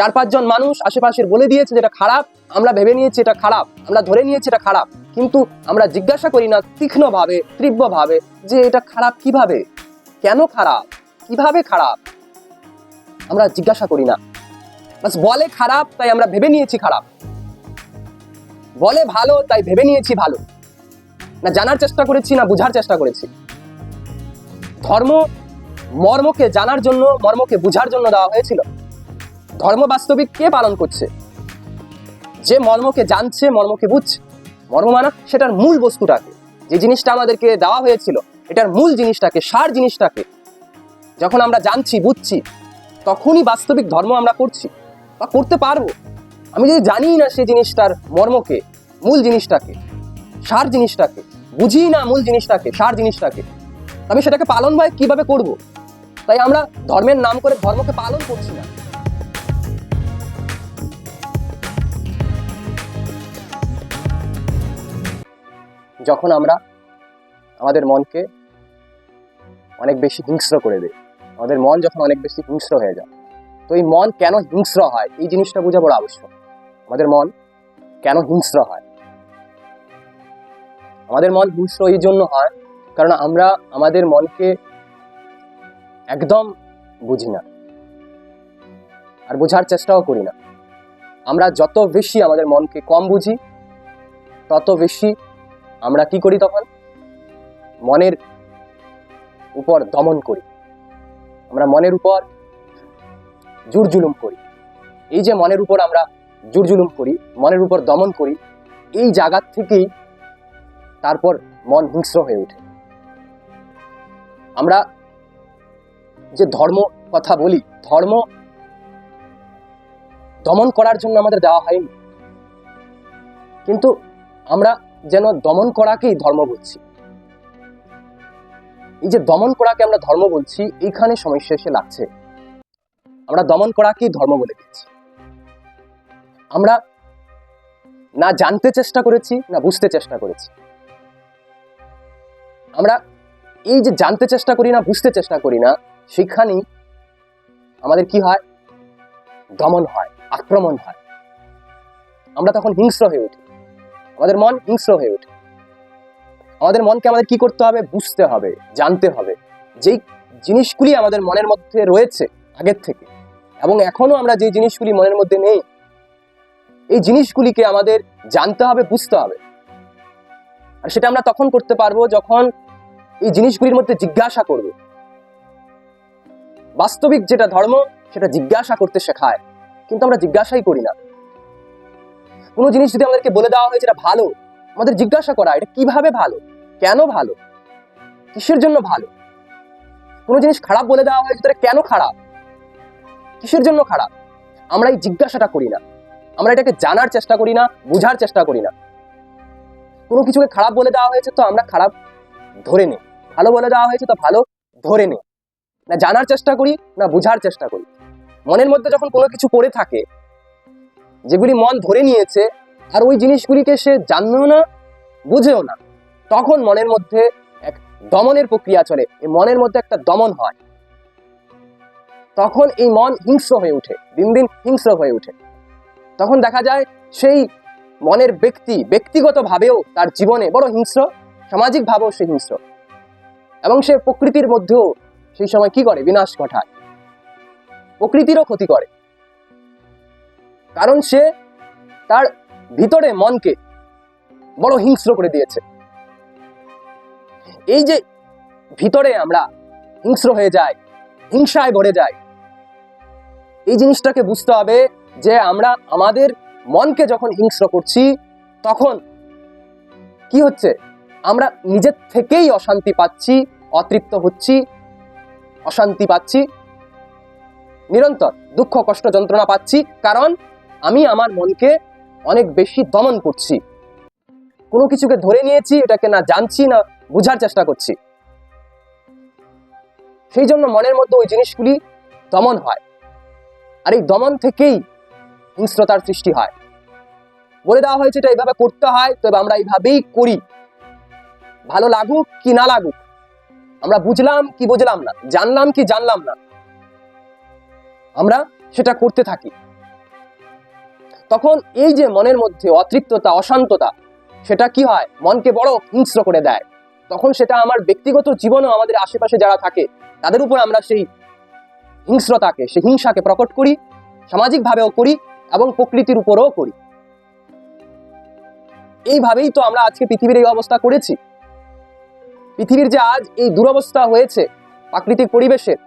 চার পাঁচজন মানুষ আশেপাশের বলে দিয়েছে যেটা খারাপ, আমরা ভেবে নিয়েছি এটা খারাপ, আমরা ধরে নিয়েছি এটা খারাপ, কিন্তু আমরা জিজ্ঞাসা করি না তীক্ষ্ণভাবে, তীব্রভাবে যে এটা খারাপ কীভাবে? কেন খারাপ? কীভাবে খারাপ? আমরা জিজ্ঞাসা করি না। বাস বলে খারাপ, তাই আমরা ভেবে নিয়েছি খারাপ। বলে ভালো, তাই ভেবে নিয়েছি ভালো। না জানার চেষ্টা করেছি, না বুঝার চেষ্টা করেছি। ধর্ম, মর্মকে জানার জন্য, মর্মকে বুঝার জন্য দেওয়া হয়েছিল। ধর্ম বাস্তবিক কে পালন করছে? যে মর্মকে জানছে, মর্মকে বুঝছে। মর্ম মানা সেটার মূল বস্তুটাকে। যে জিনিসটা আমাদেরকে দেওয়া হয়েছিল, এটার মূল জিনিসটাকে, সার জিনিসটাকে, যখন আমরা জানছি, বুঝছি, তখনই বাস্তবিক ধর্ম আমরা করছি বা করতে পারব। আমি যদি জানি না সেই জিনিসটার মর্মকে, মূল জিনিসটাকে, সার জিনিসটাকে, বুঝি না মূল জিনিসটাকে, সার জিনিসটাকে, আমি সেটাকে পালন ভাই কীভাবে করব? তাই আমরা ধর্মের নাম করে ধর্মকে পালন করছি না। যখন আমরা আমাদের মনকে অনেক বেশি হিংস্র করে দেয় আমাদের মন যখন অনেক বেশি হিংস্র হয়ে যায়, তো এই মন কেন হিংস্র হয়? এই জিনিসটা বোঝা বড় আবশ্যক। আমাদের মন কেন হিংস্র হয়? আমাদের মন হিংস্র এই জন্য হয় কারণ আমরা আমাদের মনকে একদম বুঝি না আর বোঝার চেষ্টাও করি না। আমরা যত বেশি আমাদের মনকে কম বুঝি, তত বেশি আমরা কি করি তখন? মনের উপর দমন করি। আমরা মনের উপর জুরজুলুম করি। এই যে মনের উপর আমরা জুরজুলুম করি, মনের উপর দমন করি, এই জায়গার থেকেই তারপর মন হিংস্র হয়ে ওঠে। আমরা যে ধর্ম কথা বলি, ধর্ম দমন করার জন্য আমাদের দেওয়া হয়নি। কিন্তু আমরা যেন দমন করাকেই ধর্ম বলছি। এই যে দমন করাকে আমরা ধর্ম বলছি, এইখানে সমস্যা এসে লাগছে। আমরা দমন করাকেই ধর্ম বলে দিচ্ছি। আমরা না জানতে চেষ্টা করেছি, না বুঝতে চেষ্টা করেছি। আমরা এই যে জানতে চেষ্টা করি না, বুঝতে চেষ্টা করি না, সেখানেই আমাদের কি হয়? দমন হয়, আক্রমণ হয়। আমরা তখন হিংস্র হয়ে উঠি। আমাদের মন হিংস্র হয়ে ওঠে। আমাদের মনকে আমাদের কি করতে হবে? বুঝতে হবে, জানতে হবে। যেই জিনিসগুলি আমাদের মনের মধ্যে রয়েছে আগের থেকে এবং এখনও আমরা যে জিনিসগুলি মনের মধ্যে নেই, এই জিনিসগুলিকে আমাদের জানতে হবে, বুঝতে হবে। আর সেটা আমরা তখন করতে পারব যখন এই জিনিসগুলির মধ্যে জিজ্ঞাসা করব। বাস্তবিক যেটা ধর্ম, সেটা জিজ্ঞাসা করতে শেখায়। কিন্তু আমরা জিজ্ঞাসাই করি না। কোনো জিনিস যদি আমাদেরকে বলে দেওয়া হয়েছে, এটা ভালো। আমাদের জিজ্ঞাসা করা, এটা কীভাবে ভালো? কেন ভালো? কিসের জন্য ভালো? কোনো জিনিস খারাপ বলে দেওয়া হয়েছে এটা কেন খারাপ? কিসের জন্য খারাপ? আমরা এই জিজ্ঞাসাটা করি না। আমরা এটাকে জানার চেষ্টা করি না, বোঝার চেষ্টা করি না। কোনো কিছুকে খারাপ বলে দেওয়া হয়েছে, তো আমরা খারাপ ধরে নিই। ভালো বলে দেওয়া হয়েছে, তো ভালো ধরে নিই। না জানার চেষ্টা করি, না বোঝার চেষ্টা করি। মনের মধ্যে যখন কোনো কিছু পড়ে থাকে যেগুলি মন ধরে নিয়েছে, আর ওই জিনিসগুলিকে সে জানবেও না, বুঝেও না। তখন মনের মধ্যে এক দমনের প্রক্রিয়া চলে। এই মনের মধ্যে একটা দমন হয়। তখন এই মন হিংস্র হয়ে ওঠে দিন দিন হিংস্র হয়ে ওঠে তখন দেখা যায় সেই মনের ব্যক্তি ব্যক্তিগতভাবেও তার জীবনে বড় হিংস্র, সামাজিকভাবেও সে হিংস্র। এবং সে প্রকৃতির মধ্যেও সেই সময় কি করে? বিনাশ ঘটায়। প্রকৃতিরও ক্ষতি করে। কারণ সে তার ভিতরে মনকে বড় হিংস্র করে দিয়েছে। এই যে ভিতরে আমরা হিংস্র হয়ে যাই, হিংসায় ভরে যাই, এই জিনিসটাকে বুঝতে হবে যে আমরা আমাদের মনকে যখন হিংস্র করছি, তখন কি হচ্ছে? আমরা নিজের থেকেই অশান্তি পাচ্ছি, অতৃপ্ত হচ্ছি, অশান্তি পাচ্ছি, নিরন্তর দুঃখ, কষ্ট, যন্ত্রণা পাচ্ছি, কারণ আমি আমার মনকে অনেক বেশি দমন করছি। কোনো কিছুকে ধরে নিয়েছি, এটাকে না জানছি, না বুঝার চেষ্টা করছি। সেই জন্য মনের মধ্যে ওই জিনিসগুলি দমন হয়। আর এই দমন থেকেই হিংস্রতার সৃষ্টি হয়। বলে দেওয়া হয়েছে, এটা এইভাবে করতে হয়, তবে আমরা এইভাবেই করি। ভালো লাগুক কি না লাগুক, আমরা বুঝলাম কি বুঝলাম না, জানলাম কি জানলাম না, আমরা সেটা করতে থাকি। তখন এই যে মনের মধ্যে অতৃপ্ততা, অশান্ততা, সেটা কি হয়? মনকে বড় হিংস্র করে দেয়। তখন সেটা আমার ব্যক্তিগত জীবনেও আমাদের আশেপাশে যারা থাকে, তাদের উপর আমরা সেই হিংস্রতাকে, সেই হিংসাকে প্রকট করি, সামাজিকভাবেও করি এবং প্রকৃতির উপরও করি। এইভাবেই তো আমরা আজকে পৃথিবীর এই অবস্থা করেছি। পৃথিবীর যে আজ এই দুরবস্থা হয়েছে, প্রাকৃতিক পরিবেশের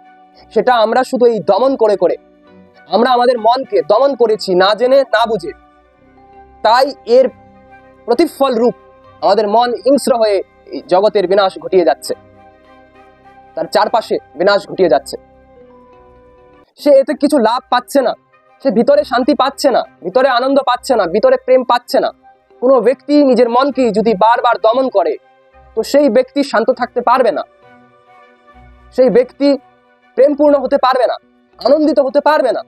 সেটা আমরা শুধু এই দমন করে করে আমরা আমাদের মনকে দমন করেছি না জেনে, না বুঝে। তাই এর প্রতিফল রূপ আমাদের মন হিংস্র হয়ে জগতের বিনাশ ঘটিয়ে যাচ্ছে। তার চারপাশে বিনাশ ঘটিয়ে যাচ্ছে। সে এতে কিছু লাভ পাচ্ছে না। সে ভিতরে শান্তি পাচ্ছে না, ভিতরে আনন্দ পাচ্ছে না, ভিতরে প্রেম পাচ্ছে না। কোনো ব্যক্তি নিজের মনকে যদি বারবার দমন করে, তো সেই ব্যক্তি শান্ত থাকতে পারবে না। সেই ব্যক্তি প্রেমপূর্ণ হতে পারবে না। আনন্দিত হতে পারবে না।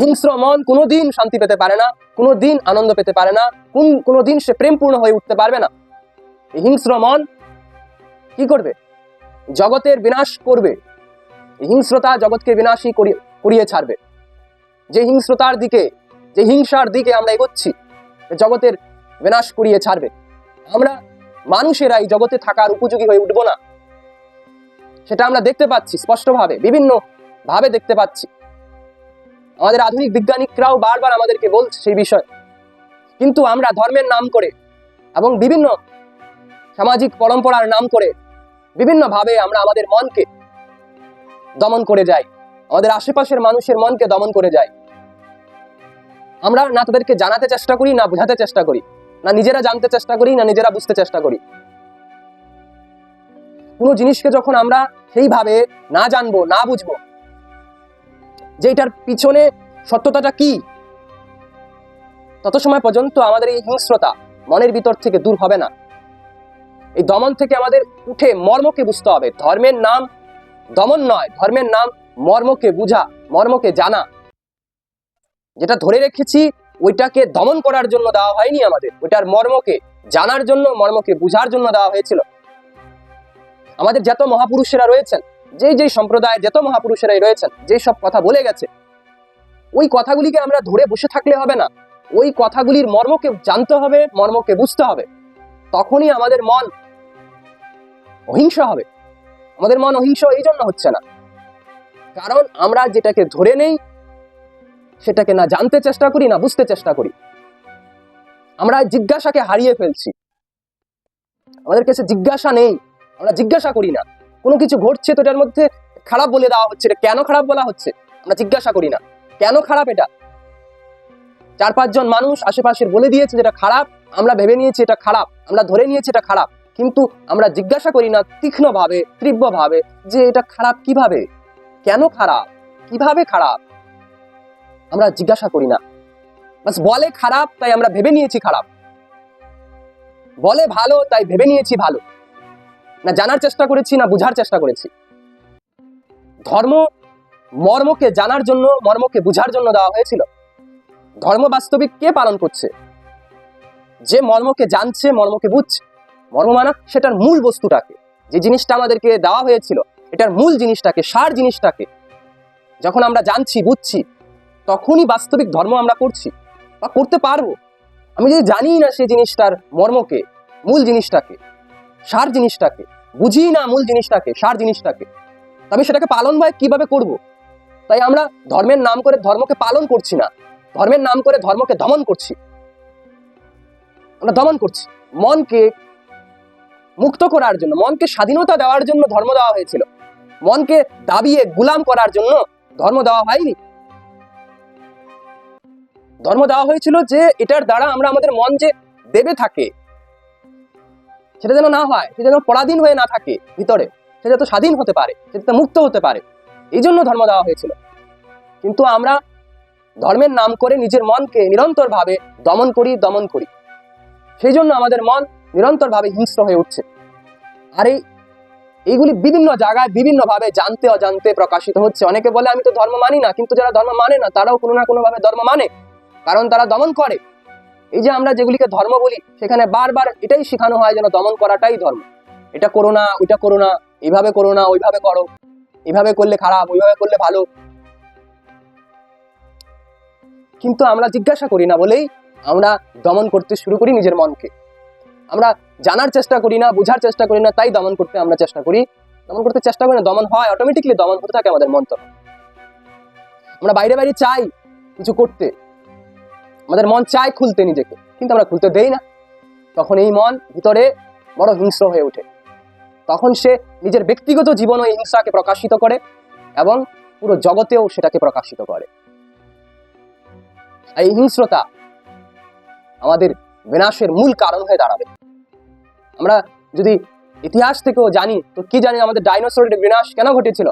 হিংস্র মন কোনোদিন শান্তি পেতে পারে না, কোনোদিন আনন্দ পেতে পারে না, কোন, কোনোদিন সে প্রেমপূর্ণ হয়ে উঠতে পারবে না। হিংস্র মন কি করবে? জগতের বিনাশ করবে। হিংস্রতা জগৎকে বিনাশই করিয়ে ছাড়বে। যে হিংস্রতার দিকে, যে হিংসার দিকে আমরা এগোচ্ছি জগতের বিনাশ করিয়ে ছাড়বে। আমরা মানুষেরা এই জগতে থাকার উপযোগী হয়ে উঠবো না। সেটা আমরা দেখতে পাচ্ছি স্পষ্টভাবে বিভিন্ন ভাবে দেখতে পাচ্ছি। আমাদের আধুনিক বিজ্ঞানিকরাও বারবার আমাদেরকে বলছে সেই বিষয়। কিন্তু আমরা ধর্মের নাম করে এবং বিভিন্ন সামাজিক পরম্পরার নাম করে বিভিন্ন ভাবে আমরা আমাদের মনকে দমন করে যাই। আমাদের আশেপাশের মানুষের মনকে দমন করে যাই। আমরা না তাদেরকে জানাতে চেষ্টা করি, না বোঝাতে চেষ্টা করি, না নিজেরা জানতে চেষ্টা করি, না নিজেরা বুঝতে চেষ্টা করি। কোনো জিনিসকে যখন আমরা সেইভাবে না জানব, না বুঝব যে এটার পিছনে সত্যতাটা কি? তত সময় পর্যন্ত আমাদের এই হিংস্রতা মনের ভিতর থেকে দূর হবে না। এই দমন থেকে আমাদের উঠে মর্মকে বুঝতে হবে। ধর্মের নাম দমন নয়, ধর্মের নাম মর্মকে বুঝা, মর্মকে জানা। যেটা ধরে রেখেছি, ওইটাকে দমন করার জন্য দেওয়া হয়নি আমাদের। ওইটার মর্মকে জানার জন্য, মর্মকে বুঝার জন্য দেওয়া হয়েছিল। আমাদের যত মহাপুরুষেরা রয়েছেন, যেই যেই সম্প্রদায়ের যত মহাপুরুষেরাই রয়েছেন যে সব কথা বলে গেছে, ওই কথাগুলিকে আমরা ধরে বসে থাকলে হবে না। ওই কথাগুলির মর্মকে জানতে হবে, মর্মকে বুঝতে হবে। তখনই আমাদের মন অহিংস হবে। আমাদের মন অহিংস এই জন্য হচ্ছে না। কারণ আমরা যেটাকে ধরে নেই, সেটাকে না জানতে চেষ্টা করি, না বুঝতে চেষ্টা করি। আমরা জিজ্ঞাসাকে হারিয়ে ফেলছি। আমাদের কাছে জিজ্ঞাসা নেই। আমরা জিজ্ঞাসা করি না। কোনো কিছু ঘটছে তো এটার মধ্যে খারাপ বলে দেওয়া হচ্ছে এটা কেন খারাপ বলা হচ্ছে? আমরা জিজ্ঞাসা করি না। কেন খারাপ এটা? চার পাঁচজন মানুষ আশেপাশের বলে দিয়েছে যেটা খারাপ, আমরা ভেবে নিয়েছি এটা খারাপ, আমরা ধরে নিয়েছি এটা খারাপ। কিন্তু আমরা জিজ্ঞাসা করি না তীক্ষ্ণভাবে, তীব্রভাবে যে এটা খারাপ কীভাবে? কেন খারাপ? কীভাবে খারাপ? আমরা জিজ্ঞাসা করি না। বাস বলে খারাপ, তাই আমরা ভেবে নিয়েছি খারাপ। বলে ভালো, তাই ভেবে নিয়েছি ভালো। না জানার চেষ্টা করেছি, না বুঝার চেষ্টা করেছি। ধর্ম, মর্মকে জানার জন্য, মর্মকে বুঝার জন্য দেওয়া হয়েছিল। ধর্ম বাস্তবিক কে পালন করছে? যে মর্মকে জানছে, মর্মকে বুঝছে। মর্ম মানা সেটার মূল বস্তুটাকে। যে জিনিসটা আমাদেরকে দেওয়া হয়েছিল, এটার মূল জিনিসটাকে, সার জিনিসটাকে। যখন আমরা জানছি, বুঝছি, তখনই বাস্তবিক ধর্ম আমরা করছি বা করতে পারব। আমি যদি জানি না সেই জিনিসটার মর্মকে, মূল জিনিসটাকে সার জিনিসটাকে, বুঝি না মূল জিনিসটাকে, সার জিনিসটাকে। তবে সেটাকে পালন ভাই কীভাবে করব। তাই আমরা ধর্মের নাম করে ধর্মকে পালন করছি না, ধর্মের নাম করে ধর্মকে দমন করছি। আমরা দমন করছি। মনকে মুক্ত করার জন্য, মনকে স্বাধীনতা দেওয়ার জন্য ধর্ম দেওয়া হয়েছিল। মনকে দাবিয়ে গুলাম করার জন্য ধর্ম দেওয়া হয়নি। ধর্ম দেওয়া হয়েছিল যে, এটার দ্বারা আমরা আমাদের মন যে দেবে থাকে সেটা যেন না হয়, সেটা যেন পরাধীন হয়ে না থাকে ভিতরে সে যাতে স্বাধীন হতে পারে সে যাতে মুক্ত হতে পারে। এই জন্য ধর্ম দেওয়া হয়েছিল। কিন্তু আমরা ধর্মের নাম করে নিজের মনকে নিরন্তরভাবে দমন করি দমন করি। সেই জন্য আমাদের মন নিরন্তরভাবে হিংস্র হয়ে উঠছে। আর এই, এইগুলি বিভিন্ন জায়গায় বিভিন্নভাবে জানতে, অজান্তে প্রকাশিত হচ্ছে। অনেকে বলে, আমি তো ধর্ম মানি না। কিন্তু যারা ধর্ম মানে না, তারাও কোনো না কোনোভাবে ধর্ম মানে। কারণ তারা দমন করে। এই যে আমরা যেগুলিকে ধর্ম বলি, সেখানে বারবার এটাই শেখানো হয় যেন দমন করাটাই ধর্ম। এটা করো না, ওইটা করো না এইভাবে করো না, ওইভাবে করো, এভাবে করলে খারাপ, ওইভাবে করলে ভালো। কিন্তু আমরা জিজ্ঞাসা করি না বলেই আমরা দমন করতে শুরু করি নিজের মনকে। আমরা জানার চেষ্টা করি না, বোঝার চেষ্টা করি না, তাই দমন করতে আমরা চেষ্টা করি। দমন করতে চেষ্টা করি না, দমন হয় অটোমেটিকলি দমন হতে থাকে আমাদের মন তখন আমরা বাইরে বাইরে চাই কিছু করতে। আমাদের মন চায় খুলতে নিজেকে, কিন্তু আমরা খুলতে দেই না। তখন এই মন ভিতরে বড় হিংস্র হয়ে ওঠে। তখন সে নিজের ব্যক্তিগত জীবনও এই হিংসাকে প্রকাশিত করে এবং পুরো জগতেও সেটাকে প্রকাশিত করে। এই হিংস্রতা আমাদের বিনাশের মূল কারণ হয়ে দাঁড়াবে। আমরা যদি ইতিহাস থেকেও জানি, তো কি জানি আমাদের ডাইনোসরের বিনাশ কেন ঘটেছিল?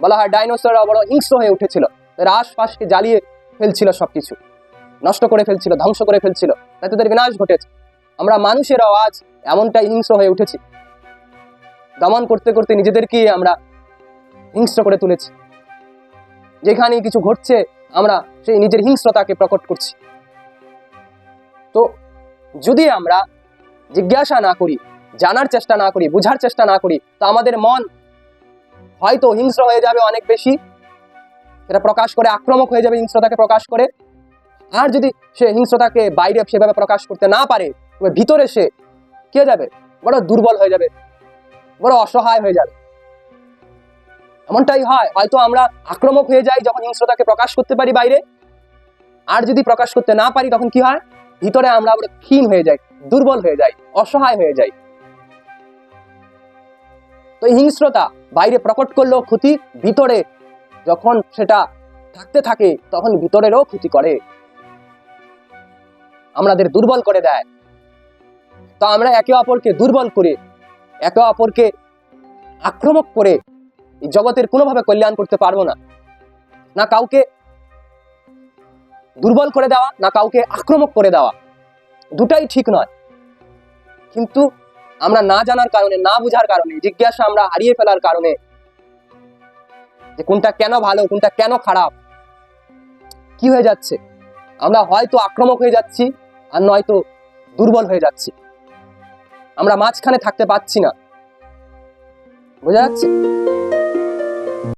বলা হয় ডাইনোসররা বড় হিংস্র হয়ে উঠেছিল। তাদের আশপাশকে জ্বালিয়ে ফেলছিল সবকিছু। নষ্ট করে ফেলছিল, ধ্বংস করে ফেলছিল। তাই তাদের বিনাশ ঘটেছে। আমরা মানুষেরাও আজ এমনটাই হিংস্র হয়ে উঠেছি। দমন করতে করতে নিজেদেরকে আমরা হিংস্র করে তুলেছি। যেখানে কিছু ঘটছে, আমরা সেই নিজের হিংস্রতাকে প্রকট করছি। তো যদি আমরা জিজ্ঞাসা না করি, জানার চেষ্টা না করি, বোঝার চেষ্টা না করি, তো আমাদের মন হয়তো হিংস্র হয়ে যাবে অনেক বেশি। সেটা প্রকাশ করে, আক্রমক হয়ে যাবে হিংস্রতাকে প্রকাশ করে। আর যদি সে হিংস্রতাকে বাইরে সেভাবে প্রকাশ করতে না পারে, তবে ভিতরে সে কি যাবে? বড় দুর্বল হয়ে যাবে, বড় অসহায় হয়ে যাবে। এমনটাই হয়, হয়তো আমরা আক্রমক হয়ে যাই যখন হিংস্রতাকে প্রকাশ করতে পারি বাইরে। আর যদি প্রকাশ করতে না পারি, তখন কি হয়? ভিতরে আমরা আবার ক্ষীণ হয়ে যাই, দুর্বল হয়ে যাই, অসহায় হয়ে যাই। তো হিংস্রতা বাইরে প্রকট করলেও ক্ষতি, ভিতরে যখন সেটা থাকতে থাকে, তখন ভিতরেরও ক্ষতি করে। আমাদের দুর্বল করে দেয়। তো আমরা একে অপরকে দুর্বল করে, একে অপরকে আক্রমক করে জগতের কোনোভাবে কল্যাণ করতে পারব না। না কাউকে দুর্বল করে দেওয়া, না কাউকে আক্রমক করে দেওয়া। দুটাই ঠিক নয়। কিন্তু আমরা না জানার কারণে, না বুঝার কারণে, জিজ্ঞাসা আমরা হারিয়ে ফেলার কারণে যে কোনটা কেন ভালো, কোনটা কেন খারাপ, কি হয়ে যাচ্ছে? আমরা হয়তো আক্রমক হয়ে যাচ্ছি আর নয়তো দুর্বল হয়ে যাচ্ছি। আমরা মাঝখানে থাকতে পারছি না। বোঝা যাচ্ছে?